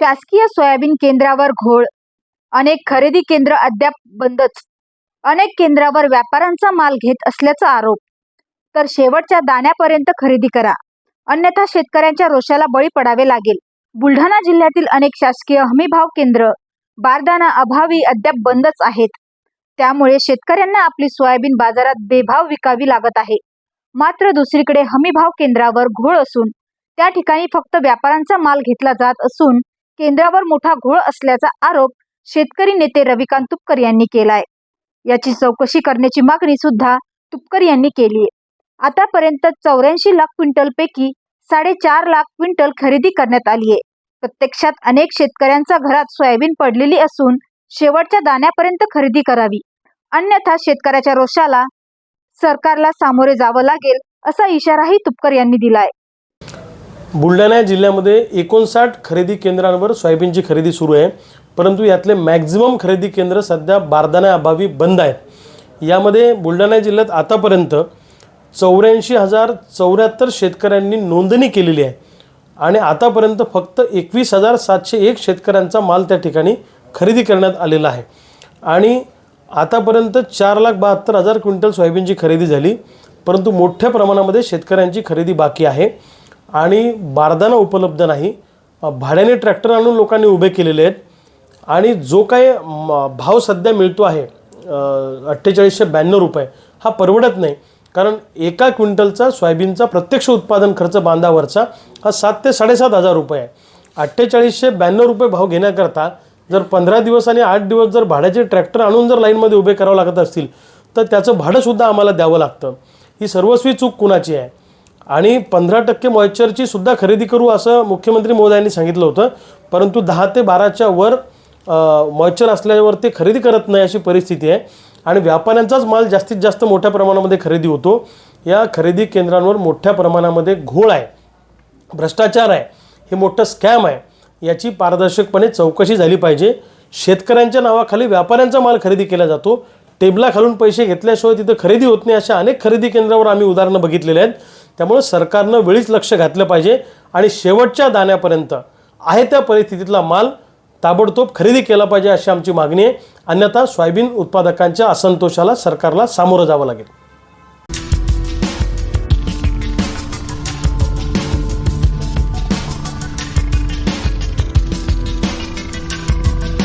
शासकीय सोयाबीन केंद्रावर घोळ. अनेक खरेदी केंद्र अद्याप बंदच. अनेक केंद्रावर व्यापाऱ्यांचा माल घेत असल्याचा आरोप. तर शेवटच्या दाण्यापर्यंत खरेदी करा. अन्यथा शेतकऱ्यांच्या रोषाला बळी पडावे लागेल. बुलढाणा जिल्ह्यातील अनेक शासकीय हमीभाव केंद्र बारदाना अभावी अद्याप बंदच आहेत. त्यामुळे शेतकऱ्यांना आपली सोयाबीन बाजारात बेभाव विकावी लागत आहे. मात्र दुसरीकडे हमीभाव केंद्रावर घोळ असून त्या ठिकाणी फक्त व्यापाऱ्यांचा माल घेतला जात असून केंद्रावर मोठा घोळ असल्याचा आरोप शेतकरी नेते रविकांत तुपकर यांनी केलाय. याची चौकशी करण्याची मागणी सुद्धा तुपकर यांनी केली आहे आतापर्यंत चौऱ्याऐंशी लाख क्विंटल पैकी साडेचार लाख क्विंटल खरेदी करण्यात आली आहे प्रत्यक्षात अनेक शेतकऱ्यांच्या घरात सोयाबीन पडलेली असून शेवटच्या दाण्यापर्यंत खरेदी करावी. अन्यथा शेतकऱ्याच्या रोषाला सरकारला सामोरे जावं लागेल असा इशाराही तुपकर यांनी दिलाय. बुलढाणा जिल्ह्यामध्ये एकोणसाठ खरेदी केंद्रांवर सोयाबीनची खरेदी सुरू आहे. परंतु यातले मॅक्झिमम खरेदी केंद्र सध्या बारदाण्याअभावी बंद आहेत. यामध्ये बुलढाणा जिल्ह्यात आतापर्यंत चौऱ्याऐंशी हजार चौऱ्याहत्तर शेतकऱ्यांनी नोंदणी केलेली आहे. आणि आतापर्यंत फक्त एकवीस हजार सातशे एक शेतकऱ्यांचा माल त्या ठिकाणी खरेदी करण्यात आलेला आहे. आणि आतापर्यंत चार लाख बहात्तर हजार क्विंटल सोयाबीनची खरेदी झाली. परंतु मोठ्या प्रमाणामध्ये शेतकऱ्यांची खरेदी बाकी आहे. आणि बारदाना उपलब्ध नाही. भाड्याने ट्रॅक्टर आणून लोकांनी उभे केलेले आहेत. आणि जो काही म, भाव सध्या मिळतो आहे अठ्ठेचाळीसशे ब्याण्णव रुपये हा परवडत नाही. कारण एका क्विंटलचा सोयाबीनचा प्रत्यक्ष उत्पादन खर्च बांधावरचा हा सात ते साडेसात हजार रुपये आहे. अठ्ठेचाळीसशे ब्याण्णव रुपये भाव घेण्याकरता जर पंधरा दिवस आणि आठ दिवस जर भाड्याचे ट्रॅक्टर आणून जर लाईनमध्ये उभे करावं लागत असतील तर त्याचं भाडंसुद्धा आम्हाला द्यावं लागतं. ही सर्वस्वी चूक कुणाची आहे? आणि पंधरा टक्के मॉइश्चरची सुद्धा खरेदी करू असं मुख्यमंत्री महोदयांनी सांगितलं होतं. परंतु दहा ते बाराच्या वर मॉइश्चर असल्यावर ते खरेदी करत नाही अशी परिस्थिती आहे. आणि व्यापाऱ्यांचाच माल जास्तीत जास्त मोठ्या प्रमाणामध्ये खरेदी होतो. या खरेदी केंद्रांवर मोठ्या प्रमाणामध्ये घोळ आहे. भ्रष्टाचार आहे. हे मोठं स्कॅम आहे. याची पारदर्शकपणे चौकशी झाली पाहिजे. शेतकऱ्यांच्या नावाखाली व्यापाऱ्यांचा माल खरेदी केला जातो. टेबला खालून पैसे घेतल्याशिवाय तिथं खरेदी होत नाही अशा अनेक खरेदी केंद्रावर आम्ही उदाहरणं बघितलेले आहेत. त्यामुळं सरकारनं वेळीच लक्ष घातलं पाहिजे आणि शेवटच्या दाण्यापर्यंत आहे त्या परिस्थितीतला माल ताबडतोब खरेदी केला पाहिजे अशी आमची मागणी आहे. अन्यथा सोयाबीन उत्पादकांच्या असंतोषाला सरकारला सामोरं जावं लागेल.